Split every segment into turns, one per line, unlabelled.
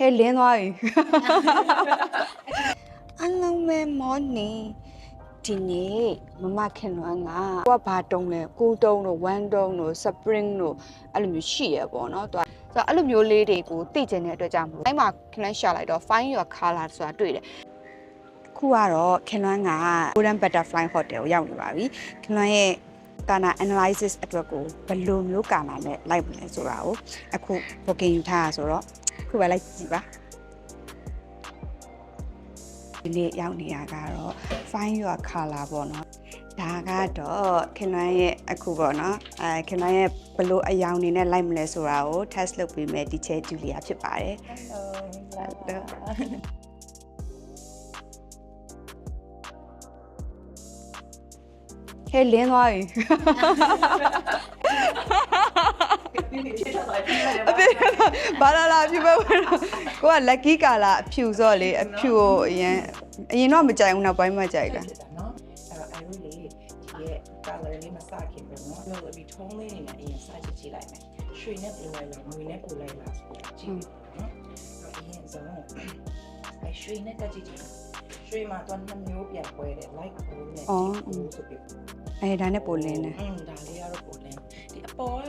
ဟဲလင်းသွားပြီအလုံးမဲမော်နီဒီနေ့မမခင်လွမ်းကကိုကဘာတုံးလဲကိုတုံးတို့ဝမ်းတုံးတို့စပရင်တို့အဲ့လိုမျိုးရှိရပေါ့နော်သူကဆိုတော့အဲ့လိုမျိုးလေးတွေကိုသိကျင်တဲ့အတွက်ကြောင့်မလို့အဲ့မှာခင်လွမ်းရှာလိုက်တော့ find your color ဆိုတာတွေ့တယ်ခုကတော့ခင်လွမ်းက Golden Butterfly Hotel ကိုရောက်နေပါပြီခင်လွမ်းရဲ့ကာနာ analysis အတွက်ကိုဘယ်လိုမျိုးကာနာနဲ့လိုက်မလဲဆိုတာကိုအခု booking ယူထားတာဆိုတော့ ခုပဲလိုက်ကြည့်ပါဒီနေ့ရောက်နေရကတော့ find your color ပေါ့နော်ဒါကတော့ခင်လွမ်းရဲ့အခုပေါ့နော်အဲခင်လွမ်းရဲ့ဘယ်လိုအယောင်နေနဲ့လိုက်မလဲဆိုတာကို test လုပ်ပေးမယ်ဒီချက်ဂျူလီယာဖြစ်ပါတယ်ဟဲလင်းသွားပြီ အဖေဘာလာလာဖြူပဲဝင်တော့ကိုက lucky color အဖြူစော့လေအဖြူကိုအရင်အရင်တော့မကြိုက်ဘူးနောက်ပိုင်းမှကြိုက်တာ
နော်အဲ့တော့ I really ဒီရဲ့ color လေးမစခင်ပဲနော်လို့ဒီ tone လေးနဲ့အရင်စကြည့်ကြည့်လိုက်မယ်ရွှေနဲ့ပူလိုက်လားငွေနဲ့ပူလိုက်လားဆိုတော့ကြည့်နော်အဲ့အရင်ဆုံးအဲ့ရွှေနဲ့တက်ကြည့်ကြည့်ရွှေမှာတော့နှစ်မျိုးပြန်ပွဲတယ် light gold နဲ့ deep gold ဆိုပြီး
အဲဒါနဲ့ပိုလင်းနေ
อืมဒါလေးကတော့ပိုလင်းဒီအပေါ်က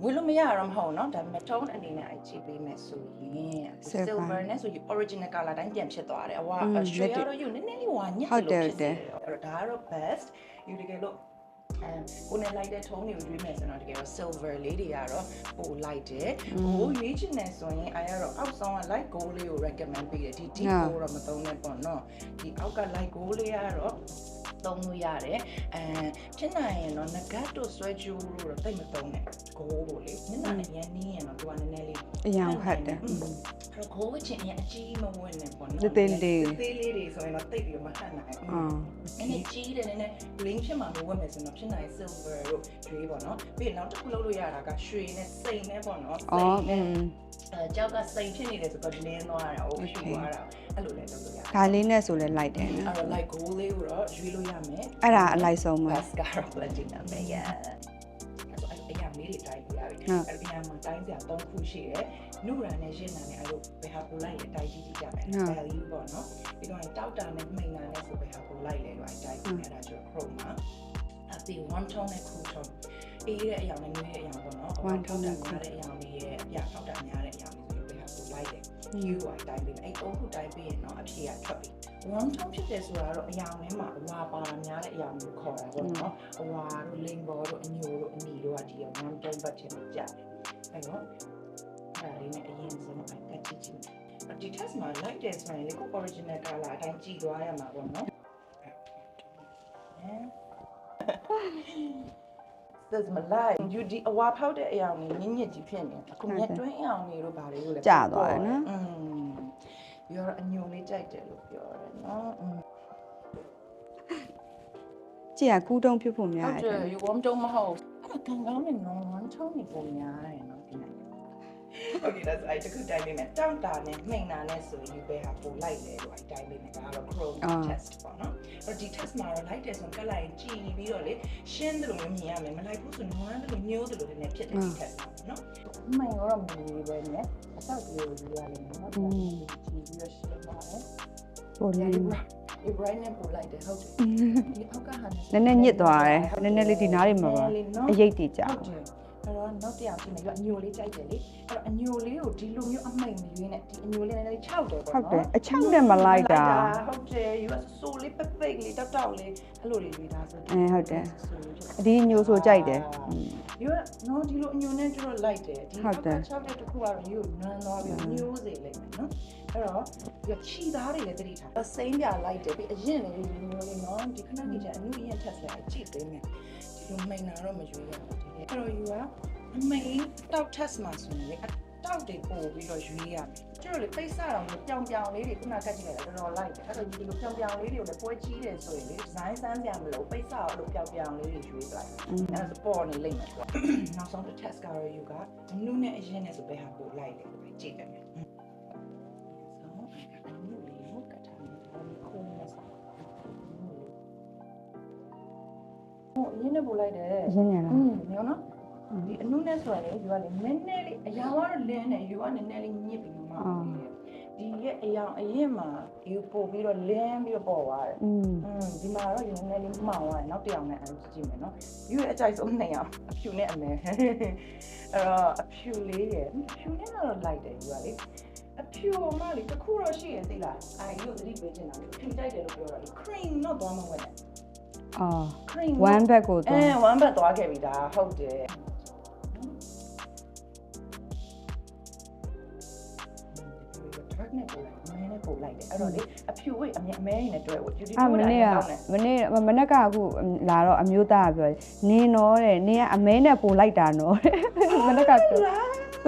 က်တ
ယ်
တကယ်တော့อืมဝယ်လို့မရတော့မဟုတ်เนาะဒါပေမဲ့ tone အနေနဲ့အကြည့်ပေးမယ်ဆိုရင် silver နဲ့ဆိုရင် original color တိုင်းပြန်ဖြစ်သွားတယ်အဝါရွှေကတော့ယူနည်းနည်းလေးဝါညက်လို့ဖြစ်တယ်အဲ့တော့ဒါကတော့ best ယူတကယ်လို့အဲကိုနဲ့လိုက်တဲ့ tone တွေကိုရွေးမယ်ဆိုတော့တကယ်တော့ silver လေးတွေကတော့ပိုလိုက်တယ်။ဟိုရွေးချင်တယ်ဆိုရင်အဲကတော့အောက်ဆောင်က light gold လေးကို recommend ပေးတယ်။ဒီ deep gold တော့မသုံးနဲ့ပေါ့နော်။ဒီအောက်က light gold လေးကတော့ သုံးလို့ရတယ်။အဲဖြစ်နိုင်ရင်တော့ nugget တို့ဆွဲကြိုးတို့တော့တိတ်မသုံးနဲ့။ gold ကိုလေမျက်နှာနဲ့ရန်နီးရင်တော့သူကနည်းနည်းလေး
အယောင်ဟတ်တယ်
အဲ့တော့ gold ချင်းအရင်အကြီးမဝင်နဲ့ပေါ့နော်
သေးသေးလေး
သေးလေးတွေဆိုရင်တော့တိတ်ပြီးတော့မဟန့်နိုင်ဘူး
အော်
နည်းနည်းကြီးတယ်နည်းနည်း bling ဖြစ်မှာလို့ဝတ်မယ်ဆိုတော့ဖြစ်နိုင် silver တို့ရွှေပေါ့နော်ပြီးရင်နောက်တစ်ခုလုပ်လို့ရတာကရွှေနဲ့စိန်နဲ့ပေါ့နော်စိ
အော်
န်
อื
နဲ့
ม
အဲကြောက်ကစိန်ဖြစ်နေတယ်ဆိုတော့လင်းသွားတာဟုတ်ဖြူသွားတာအဲ့လိုလည်းလုပ်လို့ရတယ်
ဒါလေးနဲ့ဆိုလဲလိုက်တယ်နော်
အဲ့တော့ like gold လေးကိုတော့ရွေးလို့ရမယ်
အဲ့ဒါအလိုက်ဆုံးပါ
mascara platinum ပဲ yeah အဲ့တော့အဲ့အရာလေး တွေတိုင်းပြရပြီ
ဟုတ်
အဲ့ဒီအရာမှာတိုင်းစရာ၃ခုရှိတယ်နုရာနဲ့ရှင်းတာနဲ့အဲ့လိုဘယ်ဟာကိုလိုက်လဲတိုင်းကြည့်ကြည့်ကြမယ်
ဟုတ်
value ပေါ့နော်ပြီးတော့တောက်တာနဲ့မှိန်တာနဲ့ဆိုဘယ်ဟာကိုလိုက်လဲတော့တိုင်းကြည့်ရတာကျတော့ chrome မှာအပြီး one tone နဲ့ cool tone အေးတဲ့အရာနဲ့နွေးတဲ့အရာပေါ့နော်
One tone နဲ့
များတဲ့အရာလေးရဲ့အရာတောက်တာများတဲ့အရာလေးဆိုဘယ်ဟာကိုလိုက်လဲ you ကတိုင်းပြီးအဲ့တော့ခုတိုင်းပြီးရင်တော့အဖြေကထွက်ပြီ one tone ဖြစ်တယ်ဆိုတာတော့အရာထဲမှာအဝါပါများတဲ့အရာမျိုးခေါ်တာပေါ့နော်အဝါတို့လိန်ဘောတို့အညိုတို့အနီတို့က ပတ်ချက်ပြတယ်အဲ့တော့အဲ့ဒါလေးနဲ့အရင်ဆုံးအတက်ချစ်ချင်ဒီ test မှာ light တယ်ဆိုရင်လေကို original color အတိုင်းကြည့်သွားရမှာပေါ့နော်သစ်မလိုက် you ဒီအဝါဖောက်တဲ့အရာကိုညင်ညစ်ကြီးဖြစ်နေအခုမြက်တွင်းအောင်တွေတို့ဘာတွေလို့လဲ
ကြာသွားတယ်နော်
อืมပြောတော့အညုံလေးကြိုက်တယ်လို့ပြောတယ်နော်
ကြည့်ရကူးတုံးပြုတ်ဖို့များတယ်
ဟုတ်
တ
ယ် you warm တုံးမဟုတ် အဲ့ဒါကန်ကောင်းနေနော်ဝမ်ချုံးနေပုံများတယ်နော်ဒီနိုင် Okay that's I တခုတိုင်းလေးနဲ့တောင့်တာနဲ့မှိန်တာနဲ့ဆိုရင်ယူပဲဟာပိုလိုက်လေလို့အဲ့တိုင်းလေးနဲ့ဒါကတော့ Chrome test ပေါ့နော်အဲ့ဒီ test မှာတော့လိုက်တယ်ဆိုရင်ကတ်လိုက်ကြည့်ပြီးတော့လေရှင်းတယ်လို့မျိုးမြင်ရမယ်မလိုက်ဘူးဆိုရင်နွမ်းတယ်လို့ညိုးတယ်လို့လည်းဖြစ်တယ်ဒီ test မှာနော်မှိန်တော့မနေပဲနဲ့အဆောက်ကလေးကိုယူရလိမ့်မယ်နော်ကြည့်ပြီးတော့ရှင်းပါတယ်
ပိုလင်း
ဒီ bright နဲ့ပို့လိုက်တယ်ဟုတ်တယ်ဒီအောက်ကဟာ
န
နဲ့
ည်းနည်းညစ်သွားတယ်နည်းနည်းလေးဒီနားတွေမှာပါအရိတ်တွေကြာ
ဟုတ်တယ် အဲ့တော့နောက်တစ်ယောက်ဖြစ်နေပြီအညိုလေးကြိုက်တယ်လေအဲ့တော့အညိုလေးကိုဒီလိုမျိုးအမိတ်မရွေးနဲ့ဒီအညိုလေးနည်းနည်းခြောက်တယ်ပေါ့
ဟုတ်
နော်
တယ်အချောက်နဲ့မလိုက်တာ
ဟုတ်တယ် you are so လေးပိတ်ပိတ်လေးတောက်တောက်လေးအဲ့လိုလေးရွေးတာဆို
အဲဟုတ်တယ်အဒီညိုဆိုကြိုက်တယ်อืม
you are နော်ဒီလိုအညိုနဲ့ကျတော့လိုက်တယ်ဒီ
ဟုတ်တယ်
ခြောက်တဲ့တစ်ခုကတော့ you နန်းသွားပြီးညိုးစေလိုက်မယ်နော်အဲ့တော့ဒီခြီသားတွေလည်းတတိထားအစိမ့်ပြလိုက်တယ်ပြီးအရင်လေးဒီမျိုးလေးနော်ဒီခဏနေချာအနုအရင် test လိုက်ကြည့်ပေးမယ် ဒီလိုမိန်တာတော့မရွေးရဘူးဒီအဲ့တော့ you are အမိန်တောက် test မှာဆိုရင်လေအတောက်တွေပို့ပြီးတော့ရွေးရမယ်ကြတို့လေပိတ်စတော့ပြောင်ပြောင်လေးတွေခုနကတ်ကြည့်လိုက်တာတော်တော်လိုက်တယ်အဲ့တော့ဒီလိုပြောင်ပြောင်လေးတွေကိုလည်းပွဲကြီးတယ်ဆိုရင်လေဒီဇိုင်းစမ်းပြမလို့ပိတ်စတော့လို့ပြောင်ပြောင်လေးတွေရွေးလိုက်အဲ့ဒါပေါ်နေလိမ့်မယ်ကွာနောက်ဆုံးတစ် test ကတော့ယူကအနုနဲ့အရင်နဲ့ဆိုဘယ်ဟာပိုလိုက်တယ်ကိုကြည့်တယ် နဲ့ပိုလိုက်တယ်
အရင်နေလား
อืมညောနော်ဒီအနုနဲ့ဆိုရင်လေယူကလေနည်းနည်းလေးအရာကတော့လင်းနေယူကနည်းနည်းလေးညစ်ပြီးမှောက်နေတယ်ဒီရဲ့အရာအရင်မှာယူပို့ပြီးတော့လင်းပြီးတော့ပေါ်သွားတယ်
อืม
อืมဒီမှာတော့ယူနည်းနည်းလေးမှောက်သွားတယ်နောက်တစ်ယောက်နဲ့အဲ့လိုကြည့်မယ်နော်ယူရဲ့အကြိုက်ဆုံးနှစ်ယောက်အဖြူနဲ့အမဲအဲ့တော့အဖြူလေးရယ်အဖြူနဲ့တော့လိုက်တယ်ယူကလေအဖြူမလေးတစ်ခုတော့ရှိရသိလားအာယူသတိပေးချင်တာဖြူကြိုက်တယ်လို့ပြောတာလေ cream တော့သွားမဝင်နဲ့
အော်
cream
one bag ကို
အဲ
တော့
one bed သွားခဲ့ပြီဒါဟုတ်တယ် dark နဲ့ပို့လိုက်အမဲနဲ့ပို့လိုက်တယ်အဲ့တော့လေအဖြူဝိတ်အမဲအမဲရင်းနဲ့တွဲဖို့ beauty
အမနေ့ကမနေ့မနေ့ကအခုလာတော့အမျိုးသားကပြောတယ်နင်းတော့တဲ့နင်းကအမဲနဲ့ပို့လိုက်တာနော်တဲ့မနေ့ကပြောသူ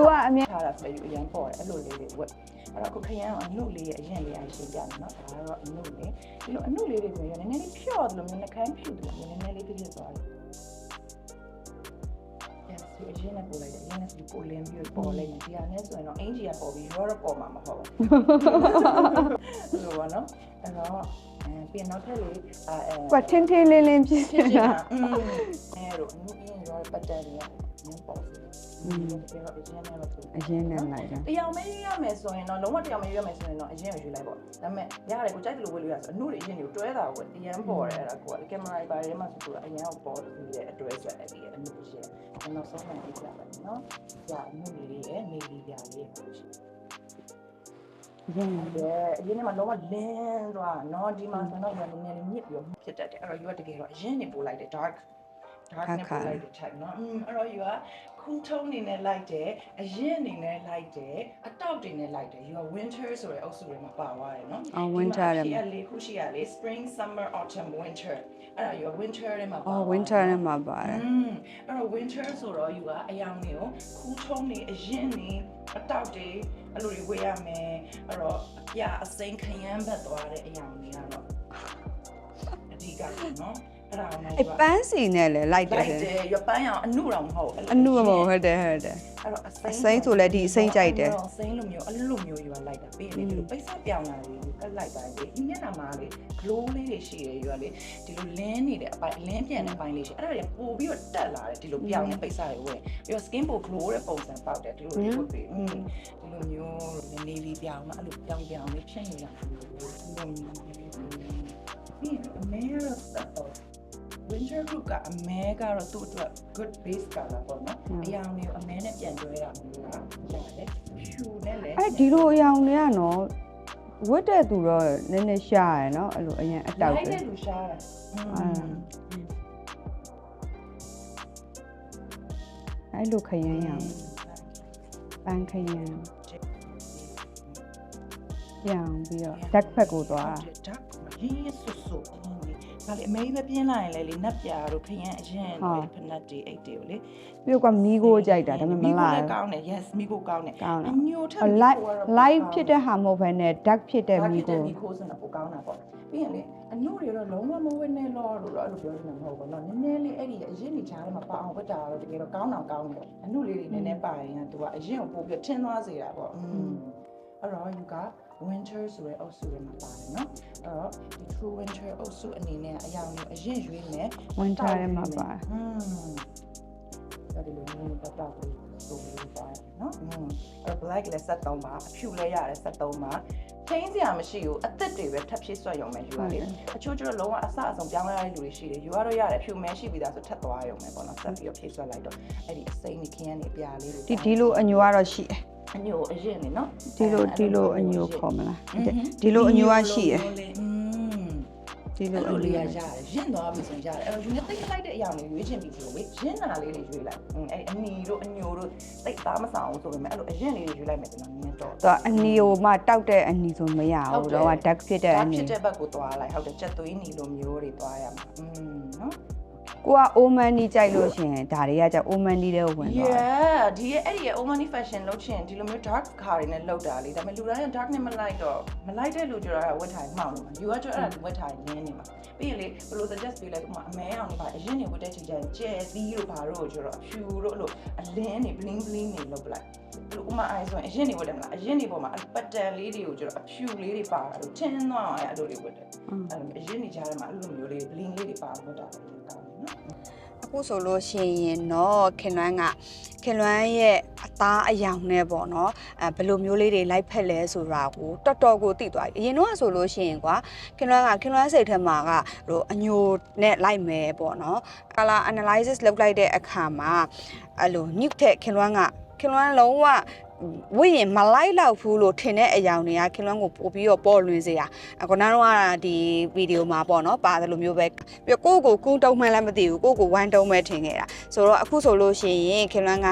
ကအမြဲ
ထားတာဆိုယူအရင်ပေါ့တယ်အဲ့လိုလေးတွေဝက်အဲ့တော့အခုခရမ်းအနုလေးရဲ့အရင်လေးအရှင်းပြမယ်နော်ဒါကတော့အနုလေးဒီလိုအနုလေးတွေဆိုရင်နည်းနည်းလေးဖြော့ တော်တယ်လို့မျက်နှာခမ်းဖြူတယ်လို့နည်းနည်းလေးပြည့်ပြည့်သွားတယ်ဒီအရင်ကပို့လိုက်တယ်အရင်ကဒီပို့လင်းပြီးပေါ်လိုက်တယ်ဒီဟာနဲ့ဆိုရင်တော့အင်ဂျီကပေါ်ပြီးရောတော့ပေါ်မှာမဟုတ်ဘူးလို့ပါနော်အဲ့တော့ပြန်နောက်ထပ်လေးအဲ
ကွာထင်းထင်းလင်းလင်း
ပြည့်
ပြ
ည့်တာအင်းအဲ့တော့အမှုပြင်းရောပတ်တန်တွေကနင်းပေါ် အရင်နဲ့တော့
အရင်နဲ့လိုက်တာ
တရားမဲရမယ်ဆိုရင်တော့လုံးဝတရားမဲရမယ်ဆိုရင်တော့အရင်ကိုယူလိုက်ပေါ့ဒါပေမဲ့ရတယ်ကိုကြိုက်တယ်လို့ဝေလို့ရဆိုအမှုတွေအရင်ကိုတွဲတာကိုအရင်ပေါ်တယ်အဲ့ဒါကိုကကင်မရာပါရဲမှာဆိုတော့အရင်ကိုပေါ်ပြီးရဲ့အတွဲဆက်အဲ့ဒီအမှုတွေရဲ့နောက်ဆုံးမှပြပြပါမယ်နော်ကြာအမှုလေးရဲ့နေလေးပြလေးရဲ့
အရင်
ဟုတ်တယ်အရင်ကမှလုံးဝလင်းသွားနော်ဒီမှာဆိုတော့နည်းနည်းလေးမြစ်ပြီးတော့ဖြစ်တတ်တယ်အဲ့တော့ you ကတကယ်တော့အရင်နေပို့လိုက်တယ် dark dark နဲ့ပို့လိုက်တဲ့ type နော်อืมအဲ့တော့ you ကခုထုံးနေနဲ့လိုက်တယ်အရင်နေနဲ့လိုက်တယ်အတောက်တွေနဲ့လိုက်တယ် you က winter ဆိုတဲ့အုပ်စုတွေမှာပါသွားတယ်နော်
အော် winter ထဲ
ဒီ
မှာ
မှာလေးခုရှိရလေ spring summer autumn winter အဲ့ဒါ you က winter ထဲမှာပါ
အော်
သွား
winter ထဲမှာပါတယ်
อืมအဲ့တော့ winter ဆိုတော့ you ကအယောင်တွေကိုခူးထုံးနေအရင်နေအတောက်တွေအဲ့လိုတွေဝေးရမယ်အဲ့တော့အပြအစိမ်းခရမ်းဘက်သွားတဲ့အယောင်တွေကတော့အဓိကပေါ့နော် အဲ့ဒါမှ
အဲပန်းစီနဲ့လည်းလိုက်တယ်
လိုက်တယ်ရပန်းရောင်အနုတော့မဟုတ်
အနုမဟုတ်တယ်ဟုတ်တယ်
အဲ့တော့အစိမ်း
အစိမ်းဆိုလည်းဒီအစိမ်းကြိုက်တယ်
အစိမ်းလိုမျိုးအဲ့လိုမျိုးယူလိုက်တာပြီးရင်လေဒီလိုပိတ်ဆက်ပြောင်းလာတယ်ကတ်လိုက်ပါလေဒီမျက်နှာမှာလေ glow လေးတွေရှိတယ်ယူရလေဒီလိုလင်းနေတဲ့အပိုင်းလင်းပြန်တဲ့အပိုင်းလေးရှိအဲ့ဒါတွေပို့ပြီးတော့တက်လာတယ်ဒီလိုပြောင်းနေပိတ်ဆက်တွေဝင်ပြီးတော့ skin ပို glow တဲ့ပုံစံပေါက်တယ်ဒီလိုလေးပို့ပြီးอืมဒီလိုမျိုးနေလေးပြောင်းမှအဲ့လိုပြောင်းပြောင်းလေးဖြစ်နေတာဒီလိုမျိုးပြီးအမေရဆက်တော့ winter group ကအမဲကတော့သူ့အတွက် good base color ပေါ့နော်အယောင်မျိုးအမဲနဲ့ပြန်တွဲတာမျိုးကရတယ်ဖြူနဲ့လည်း
အဲဒီလိုအရောင်တွေကနော်ဝတ်တဲ့သူတော့နည်းနည်းရှားရယ်နော်အဲ့လိုအရင်အတောက်
လိုက်
တွေ
တဲ့လူရှားတာอืม
အဲ့လိုခရမ်းရအောင်ပန်းခရမ်းပြောင်းပြီးတော့ duck ဖက်ကိုသွား
ဓာတ်ရင်းရဆူဆူ ဒါလေအမေပဲပြင်းလာရင်လေလေနတ်ပြာတို့ခရမ်းအရင်တွေဖနတ်တွေအိတ်တွေကိုလေ
ပြီးတော့ကမီးကိုကြိုက်တာဒါပေမဲ့မလာ
မီးကိုလည်း
ဘူး
ကောင်းတယ် yes မီးကိုကောင်းတယ်
ကောင်း
အ
တာ
ညိုထက်
light light ဖြစ်တဲ့ဟာမဟုတ်ဘဲနဲ့ duck ဖြစ်တဲ့မီးကို
မီးကိုစနေပိုကောင်းတာပေါ့ပြီးရင်လေအညိုတွေတော့လုံးဝမဝဲနဲ့လောလို့တော့အဲ့လိုပြောနေတာမဟုတ်ဘူးเนาะနည်းနည်းလေးအဲ့ဒီအရင်နေချားထဲမှာပအောင်ဝတ်တာတော့တကယ်တော့ကောင်းတော့ကောင်းတယ်အညိုလေးတွေနည်းနည်းပါရင်ကသူကအရင်ကိုပို့ပြီးထင်းသွားစေတာပေါ့อืมအဲ့တော့ you got winter ဆိုတဲ့အုပ်စုတွေမှာပါတယ်เนาะအဲ့တော့ဒီ true winter အုပ်စုအနေနဲ့အယောင်မျိုးအရင်ရွေးမယ်
winter ထဲမှာပါ
อืมအဲ့ဒီလိုမျိုးပတ်တော့ပြီးဆိုပြီးပါတယ်နော်อืมအဲ့ black လည်း73ပါအဖြူလည်းရတယ်73ပါချင်းစရာမရှိဘူးအသက်တွေပဲထပ်ဖြည့်ဆွတ်ရုံပဲယူရလေအချို့ကျတော့လုံးဝအဆအဆုံးပြောင်းလဲရတဲ့လူတွေရှိတယ်ယူရတော့ရတယ်အဖြူမဲရှိပြီးသားဆိုထပ်သွားရုံပဲပေါ့နော်ဆက်ပြီးတော့ဖြည့်ဆွတ်လိုက်တော့အဲ့ဒီအစိမ်းတွေခင်းရနေအပြာလေးတွေ
ဒီဒီလိုအညိုကတော့ရှိတယ်
အညိုအရင်နေနော်
ဒီလိုဒီလိုအညိုခေါ်မလားဟုတ်တယ်ဒီလိုအညိုကရှိရယ်ဒီလိုအ
လေးရရတယ်ရင့်သွားပြီဆိုရင်ရတယ်အဲ့တော့ယူနေတိတ်လိုက်တဲ့အရာတွေရွေးချင်ပြီဆိုလို့ရင့်တာလေးတွေရွေးလိုက်အဲ့ဒီအနီတို့အညိုတို့တိတ်သားမဆောင်ဘူးဆိုပေမဲ့အဲ့လိုအရင်လေးတွေရွေးလိုက်မယ်ကျွန်တော်နည်းတော့
တော့အနီကိုမှတောက်တဲ့အနီဆိုမရဘူးတော့က duck ဖြစ်တဲ့အနီ duck
ဖြစ်တဲ့ဘက်ကိုသွားလိုက်ဟုတ်တယ်ချက်သွေးနီလိုမျိုးတွေသွားရမှာอืมနော်
ကိုကအိုမန်နီကြိုက်လို့ရှရင်ဒါတွေကじゃအိုမန်နီတဲ့ဝင်သွားတယ်
yeah ဒီရဲ့အဲ့ဒီရဲ့ Omani fashion လုပ်ချင်ဒီလိုမျိုး dark car တွေနဲ့လုပ်တာလေဒါပေမဲ့လူတိုင်းက dark နဲ့မလိုက်တော့မလိုက်တဲ့လူကြတော့ဝတ်ထိုင်မှောက်နေမှာ you ကကြတော့အဲ့ဒါဝတ်ထိုင်နင်းနေမှာပြီးရင်လေဘယ်လို suggest ပေးလိုက်ဥပမာအမဲအောင်တွေပါအရင်နေဝတ်တဲ့ချိန်ကျရင်ကျဲသီးတို့ဘာတို့ကြတော့အဖြူတို့အဲ့လိုအလင်းနေ bling bling နေလုပ်ပလိုက်အဲ့လို ဥမာအဲ့ဆိုရင်အရင်နေဝတ်တယ်မလားအရင်နေပေါ်မှာပတ်တန်လေးတွေကိုကြတော့အဖြူလေးတွေပါတာလို့ထင်းသွားအောင်အဲ့လိုတွေဝတ်တယ်အဲ့လိုအရင်နေကြတယ်မှာအဲ့လိုမျိုးလေး bling လေးတွေပါဝတ်တာလည်းကောင်းတယ်နော်
အခုဆိုလို့ရှိရင်တော့ခင်လွန်းကခင်လွန်းရဲ့အသားအယောင်နဲ့ပေါ့နော်အဲဘယ်လိုမျိုးလေးတွေလိုက်ဖက်လဲဆိုတာကိုတော်တော်ကိုသိသွားပြီအရင်တော့ဆိုလို့ရှိရင်ကွာခင်လွန်းကခင်လွန်းစိတ်ထဲမှာကဟိုအညိုနဲ့လိုက်မယ်ပေါ့နော် color analysis လုပ်လိုက်တဲ့အခါမှာအဲ့လိုညစ်တဲ့ခင်လွန်းက ခင်လွန်းလုံးဝဝိရင်မလိုက်တော့ဘူးလို့ထင်တဲ့အယောင်တွေကခင်လွန်းကိုပို့ပြီးတော့ပေါ်လွင်စေတာအခုနကတော့ဒီဗီဒီယိုမှာပေါ့နော်ပါတယ်လို့မျိုးပဲပြီးတော့ကိုယ့်ကိုကုန်းတုံးမှန်းလည်းမသိဘူးကိုယ့်ကိုဝမ်းတုံးပဲထင်ခဲ့တာဆိုတော့အခုဆိုလို့ရှိရင်ခင်လွန်းက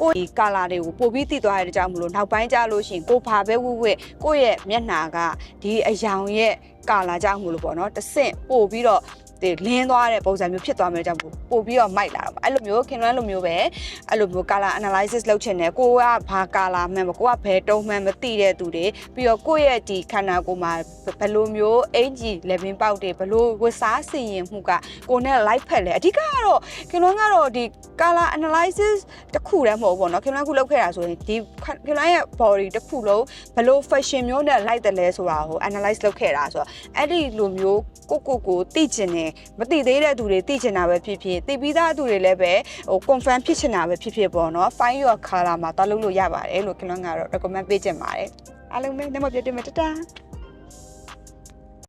ကိုယ့်ဒီကာလာတွေကိုပို့ပြီးသိသွားရတဲ့ကြောင့်မလို့နောက်ပိုင်းကျလို့ရှိရင်ကိုဘာပဲဝှဝှကိုယ့်ရဲ့မျက်နှာကဒီအယောင်ရဲ့ကာလာကြောင့်မလို့ပေါ့နော်တစ်ဆင့်ပို့ပြီးတော့ဒီ လင်းသွားတဲ့ပုံစံမျိုးဖြစ်သွားမယ်ကြောင့်ပို့ပြီးတော့မိုက်လာတော့အဲ့လိုမျိုးခင်လွန်းလိုမျိုးပဲအဲ့လိုမျိုး color analysis လုပ်ချင်တယ်ကိုကဘာ color မှန်မကိုကဘယ်တုံးမှန်မသိတဲ့သူတွေပြီးတော့ကိုယ့်ရဲ့ဒီခန္ဓာကိုယ်မှာဘယ်လိုမျိုးအင်ဂျီ level ပေါက်တွေဘယ်လိုဝတ်စားစီရင်မှုကကိုနဲ့ live ဖက်လဲအဓိကကတော့ခင်လွန်းကတော့ဒီ color analysis တစ်ခုတည်းမဟုတ်ဘူးပေါ့နော်ခင်လွန်းခုလုပ်ခဲ့တာဆိုရင်ဒီခင်လွန်းရဲ့ body တစ်ခုလုံးဘယ်လို fashion မျိုးနဲ့ live တယ်လဲဆိုတာကို analyze လုပ်ခဲ့တာဆိုတော့အဲ့ဒီလိုမျိုးကိုကိုကိုသိကျင်တယ်မသိသေးတဲ့သူတွေသိချင်တာပဲဖြစ်ဖြစ်သိပြီးသားသူတွေလည်းပဲဟို confirm ဖြစ်ချင်တာပဲဖြစ်ဖြစ်ပေါ့နော် find your color မှာသွားလုပ်လို့ရပါတယ်လို့ကျွန်တော်ကတော့ recommend ပေးချင်ပါတယ်အားလုံးပဲနမပြတ်တင်မတတာ